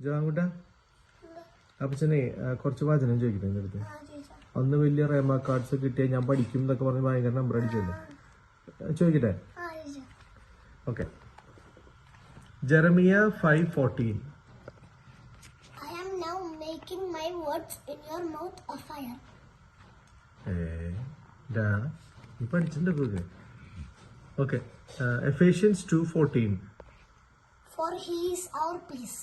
ജോങ്ങൂട്ട അപ്പച്ചനെ കുറച്ച് വചനം ചോദിക്കട്ടെ എന്റെ അടുത്ത്? അന്ന് വലിയ റേമ കാർഡ്സ് കിട്ടിയ ഞാൻ പഠിക്കും എന്നൊക്കെ പറഞ്ഞ് ഭയങ്കര നമ്പർ അടിച്ചല്ലേ ചോദിക്കട്ടെ? Okay Jeremiah five fourteen making my words in your mouth a fire. നീ പഠിച്ചിട്ടുണ്ടോ okay Ephesians two fourteen four he's അവർ our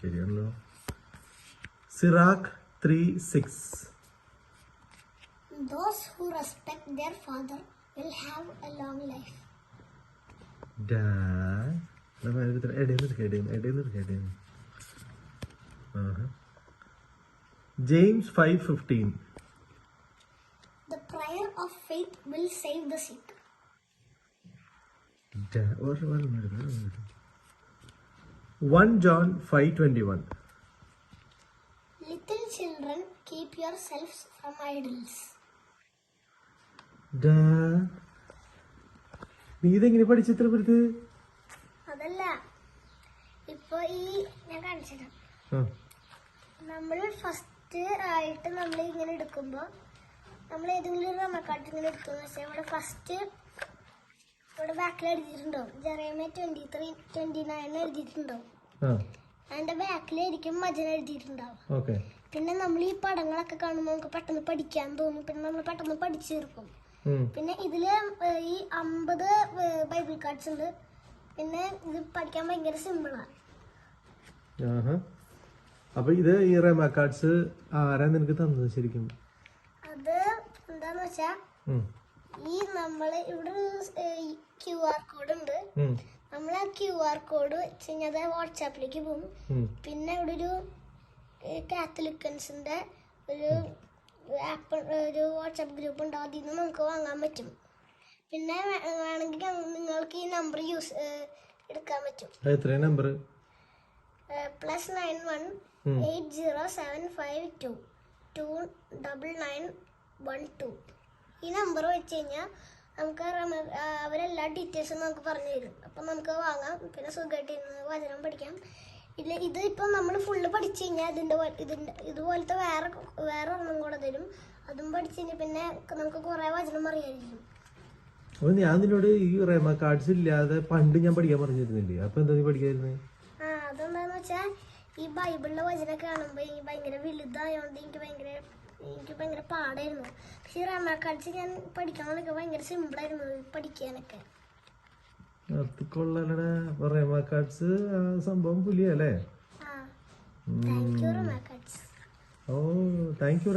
ശരിയാണല്ലോ Sirach three six Those who respect their father will have a long life. ഇടയിൽ James five fifteen The prayer of faith will save the sick. One John five twenty one Little children, keep yourselves from idols. നീ ഇതെങ്ങനെ പഠിച്ചിത്ര പേർക്ക് അതല്ല ഇപ്പൊ ഈ ഞാൻ കാണിച്ചുതരാം. ആ. നമ്മൾ ഫസ്റ്റ് ആയിട്ട് നമ്മൾ ഇങ്ങനെ എടുക്കുമ്പോൾ നമ്മൾ ഏതെങ്കിലും ഒരു റമക്കാട്ട് ഇങ്ങനെ എടുക്കുന്നു പക്ഷെ ഇവിടെ ഫസ്റ്റ് ഇവിടെ ബാക്കിൽ എഴുതിയിട്ടുണ്ടാവും Jeremiah twenty three twenty nine എഴുതിയിട്ടുണ്ടാവും ആ. അതിന്റെ ബാക്കിലായിരിക്കും മജന എഴുതിയിട്ടുണ്ടാവും പിന്നെ നമ്മൾ ഈ പടങ്ങളൊക്കെ കാണുമ്പോൾ നമുക്ക് പെട്ടെന്ന് പഠിക്കാൻ തോന്നും. പിന്നെ നമ്മൾ പെട്ടെന്ന് പഠിച്ചു തീർക്കും. പിന്നെ ഇതിൽ ഈ അമ്പത് ബൈബിൾ കാർഡ്സ് ഉണ്ട്. പിന്നെ ഇത് പഠിക്കാൻ ഭയങ്കര സിമ്പിളാണ് അപ്പൊ ഇത് ഈ റേമ കാർഡ്സ് ആരാ നിനക്ക് തന്നത് ശരിക്കും? അത് എന്താന്ന് വെച്ചാ ഈ നമ്മൾ ഇവിടെ ക്യു ആർ കോഡ് ഉണ്ട്. നമ്മൾ ആ ക്യു ആർ കോഡ് വെച്ച് കഴിഞ്ഞാൽ അത് വാട്സാപ്പിലേക്ക് പോകും. പിന്നെ ഇവിടെ ഒരു കാത്തലിക്കൻസിന്റെ ഒരു ആപ്പ് ഒരു വാട്സാപ്പ് ഗ്രൂപ്പ് ഉണ്ട്. അതിൽ നിന്ന് നമുക്ക് വാങ്ങാൻ പറ്റും. പിന്നെ വേണമെങ്കിൽ നിങ്ങൾക്ക് ഈ നമ്പർ യൂസ് എടുക്കാൻ പറ്റും. Number plus nine one eight zero seven five two two double nine one two ഈ നമ്പർ വെച്ച് കഴിഞ്ഞാൽ നമുക്ക് അവരെല്ലാ ഡീറ്റെയിൽസും നമുക്ക് പറഞ്ഞു തരും. അപ്പം നമുക്ക് വാങ്ങാം. പിന്നെ സുഖമായിട്ട് ഇരുന്ന് വചനം പഠിക്കാം. ഇല്ല ഇത് ഇപ്പം നമ്മൾ ഫുള്ള് പഠിച്ചു കഴിഞ്ഞാൽ ഇതിന്റെ ഇതിന്റെ ഇതുപോലത്തെ വേറെ വേറെ ഒന്നും കൂടെ തരും. അതും പഠിച്ചു കഴിഞ്ഞാൽ പിന്നെ നമുക്ക് കുറേ വചനം അറിയാതിരിക്കും അപ്പൊ ഞാൻ നിന്നോട് ഈ റേമ കാർഡ്സ് ഇല്ലാതെ പണ്ട് ഞാൻ പഠിക്കാൻ പറഞ്ഞിരുന്നില്ലേ? അപ്പൊ എന്താ നീ പഠിക്കായിരുന്നേ? ആ അതെന്താന്ന് വെച്ചാൽ ഈ ബൈബിളിലെ വചനം കാണുമ്പോൾ എനിക്ക് ഭയങ്കര വലുതായോണ്ട് എനിക്ക് ഭയങ്കര എനിക്ക് ഭയങ്കര പാടായിരുന്നു. പക്ഷേ ഈ റമാക്കാഴ്ച ഞാൻ പഠിക്കാനൊക്കെ ഭയങ്കര സിമ്പിളായിരുന്നു പഠിക്കാനൊക്കെ. കൊള്ളാലടാ സംഭവം പുലിയല്ലേ ഓ താങ്ക് യു